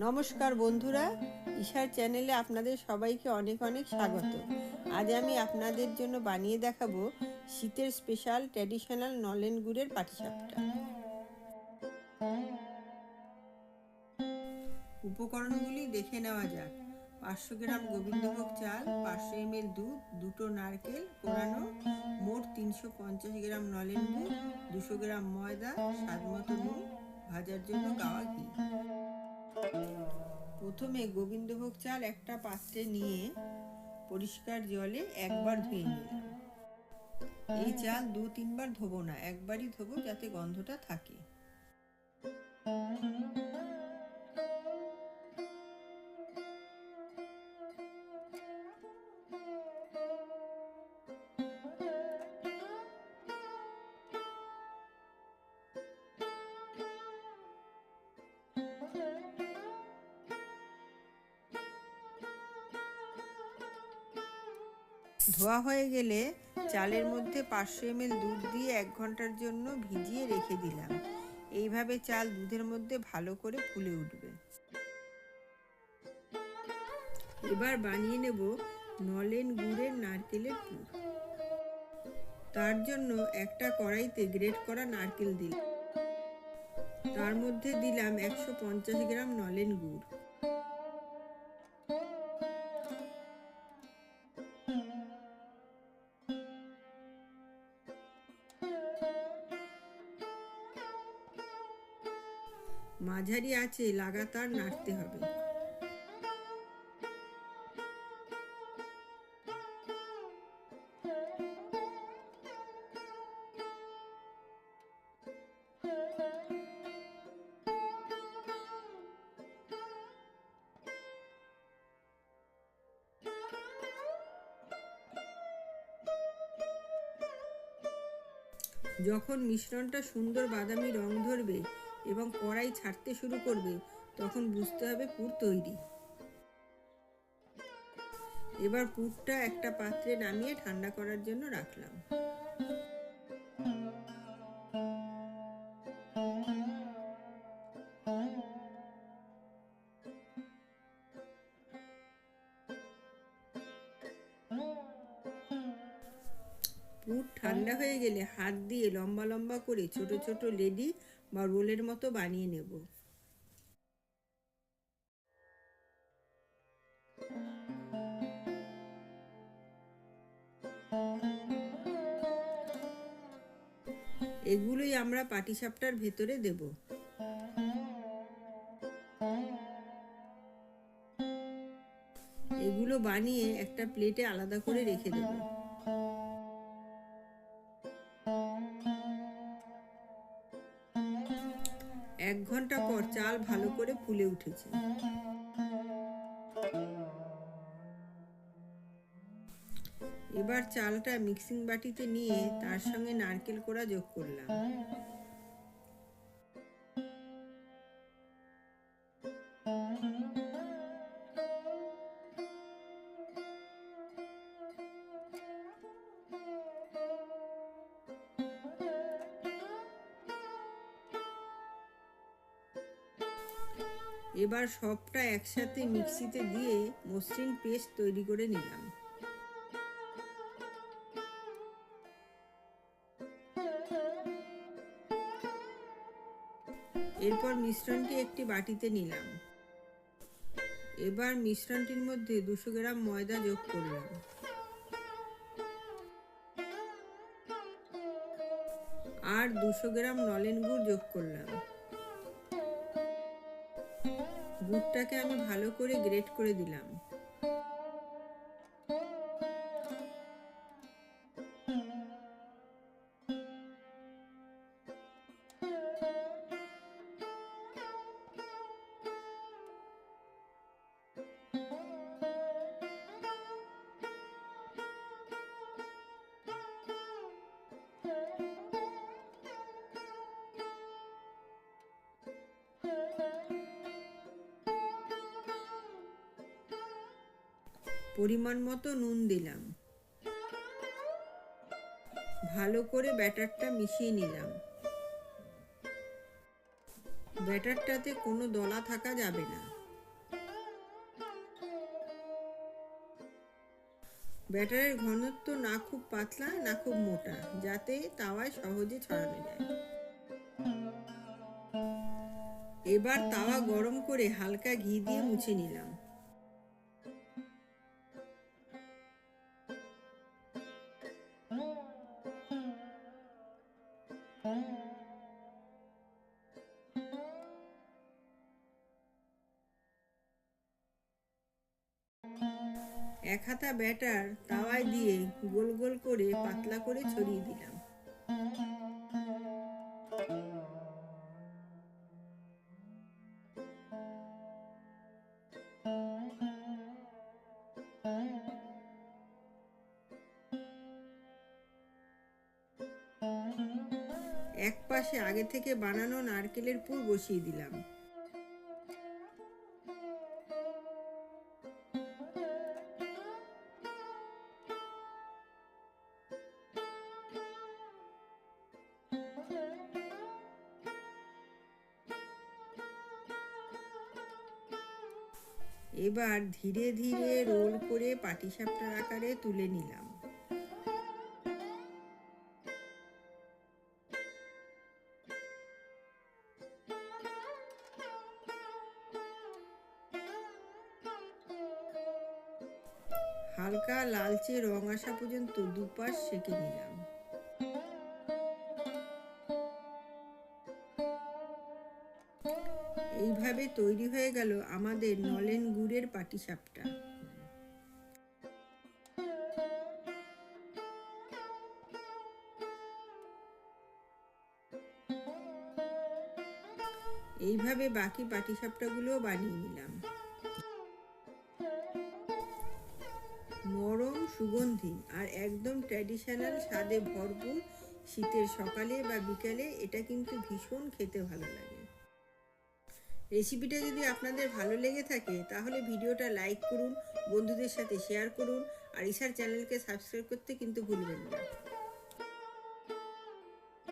নমস্কার বন্ধুরা, ঈশার চ্যানেলে আপনাদের সবাইকে অনেক অনেক স্বাগত। আজ আমি আপনাদের জন্য বানিয়ে দেখাবো শীতের স্পেশাল ট্র্যাডিশনাল নলেন গুড়ের পাটিসাপটা। উপকরণগুলি দেখে নেওয়া যাক। পাঁচশো গ্রাম গোবিন্দভোগ চাল, পাঁচশো এমএল দুধ, দুটো নারকেল কোরানো মোট তিনশো পঞ্চাশ গ্রাম নলেন গুড়, দুশো গ্রাম ময়দা স্বাদ মতো নুন, ভাজার জন্য গাওয়া ঘি। প্রথমে গোবিন্দভোগ চাল একটা পাত্রে নিয়ে পরিষ্কার জলে একবার ধুয়ে নিলাম। এই চাল দু তিনবার ধোবো না, একবারই ধোবো যাতে গন্ধটা থাকে। ধোয়া হয়ে গেলে চালের মধ্যে পাঁচশো এমএল দুধ দিয়ে এক ঘণ্টার জন্য ভিজিয়ে রেখে দিলাম। এইভাবে চাল দুধের মধ্যে ভালো করে ফুলে উঠবে। এবার বানিয়ে নেব নলেন গুড়ের নারকেলের পুর। তার জন্য একটা কড়াইতে গ্রেট করা নারকেল দিলাম। তার মধ্যে দিলাম একশো পঞ্চাশ গ্রাম নলেন গুড়। মাঝারি আছে লাগাতার নাড়তে হবে। যখন মিশ্রণটা সুন্দর বাদামি রং ধরবে এবং কড়াই ছাড়তে শুরু করবে, তখন বুঝতে হবে পুর তৈরি। এবার পুরটা একটা পাত্রে নামিয়ে ঠান্ডা করার জন্য রাখলাম। ঠান্ডা হয়ে গেলে হাত দিয়ে লম্বা লম্বা করে ছোট ছোট লেডি বা রোলের মতো বানিয়ে নেব। এগুলোই আমরা পাটিসাপটার ভেতরে দেব। এগুলো বানিয়ে একটা প্লেটে আলাদা করে রেখে দেবো। ভালো করে ফুলে উঠেছে। এবার চালটা মিক্সিং বাটিতে নিয়ে তার সঙ্গে নারকেল কোড়া যোগ করলাম। এবার সবটা একসাথে মিক্সিতে দিয়ে মসৃণ পেস্ট তৈরি করে নিলাম। এরপর মিশ্রণটি একটি বাটিতে নিলাম। এবার মিশ্রণটির মধ্যে দুশো গ্রাম ময়দা যোগ করলাম। আর দুশো গ্রাম নলেন গুড় যোগ করলাম। গুড়টাকে আমি ভালো করে গ্রেট করে দিলাম। পরিমাণ মতো নুন দিলাম। ভালো করে ব্যাটারটা মিশিয়ে নিলাম। ব্যাটারটাতে কোনো দলা থাকা যাবে না। ব্যাটারের ঘনত্ব না খুব পাতলা, না খুব মোটা, যাতে তাওয়ায় সহজে ছড়ানো যায়। এবার তাওয়া গরম করে হালকা ঘি দিয়ে মুছে নিলাম। এক হাতা ব্যাটার তাওয়ায় দিয়ে গোল গোল করে পাতলা করে ছড়িয়ে দিলাম। এক পাশে আগে থেকে বানানো নারকেলের পুর বসিয়ে দিলাম। এবার ধীরে ধীরে রোল করে পাটিসাপটার আকারে তুলে নিলাম। হালকা লালচে রং আসা পর্যন্ত দুপাশ সেঁকে নিলাম। এইভাবে তৈরি হয়ে গেল আমাদের নলেন গুড়ের পাটিসাপটা। এইভাবে বাকি পাটিসাপটাগুলোও বানিয়ে নিলাম। নরম, সুগন্ধি আর একদম ট্র্যাডিশনাল স্বাদে ভরপুর শীতের সকালে বা বিকালে এটা কিন্তু ভীষণ খেতে ভালো লাগে। রেসিপিটা যদি আপনাদের ভালো লেগে থাকে, তাহলে ভিডিওটা লাইক করুন, বন্ধুদের সাথে শেয়ার করুন, আর ইশার চ্যানেলকে সাবস্ক্রাইব করতে কিন্তু ভুলবেন না।